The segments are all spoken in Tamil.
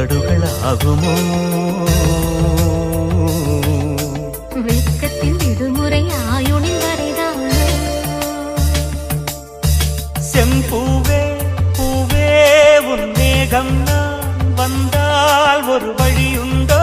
இமைகளும் உதடுகள் ஆகுமோ வெட்கத்தின் விடுமுறை ஆயுளின் வரைதானோ? செம்பூவே பூவே உன் மேகம் நான் வந்தால் ஒரு வழியுண்டோ?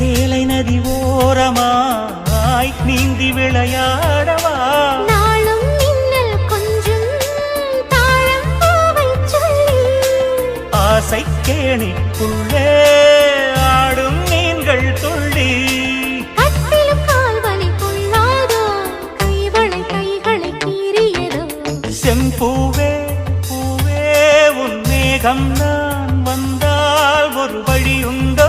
சேலை நதி ஓரமாய் நீந்தி விளையாடவா? நாளும் மின்னல் கொஞ்சும் ஆசை கேணிக்குள்ளே ஆடும் மீன்கள் துள்ளி. செம்பூவே பூவே உன் மேகம் நான் வந்தால் ஒரு வழியுண்டோ?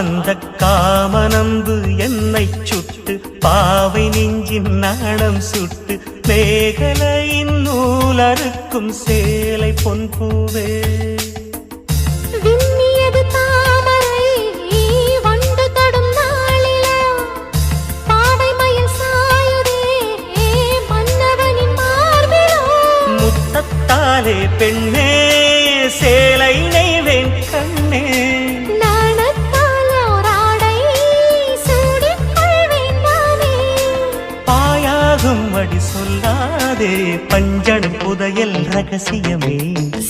அந்த காமனம்பு என்னை சுட்டு பாவை நெஞ்சின் நாணம் சுட்டு மேகலையின் நூலறுக்கும் சேலை பொன் பூவே. பெண்ணே சேலை நெய்வேன் கண்ணே. சொல்லாதே பஞ்சணம் புதையல் ரகசியமே.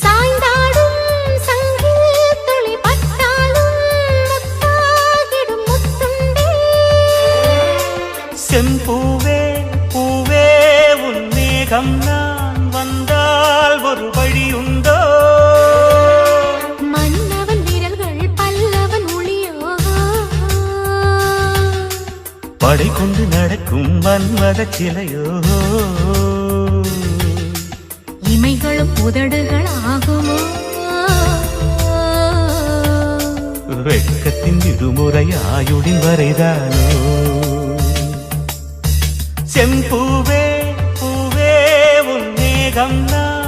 சாய்ந்தாடும் செம்பூவே பூவே உன் மேகம் நான் வந்தால் ஒரு வழியுண்டோ? மன்னவன் விரல்கள் பல்லவன் ஒளியோ? படை கொண்டு நடக்கும் மன்மத சிலையோ? இமைகளும் உதடுகள் ஆகுமோ வெட்கத்தின் விடுமுறை ஆயுடின் வரைதானோ? செம்பூவே பூவே உன் மேகம் நான்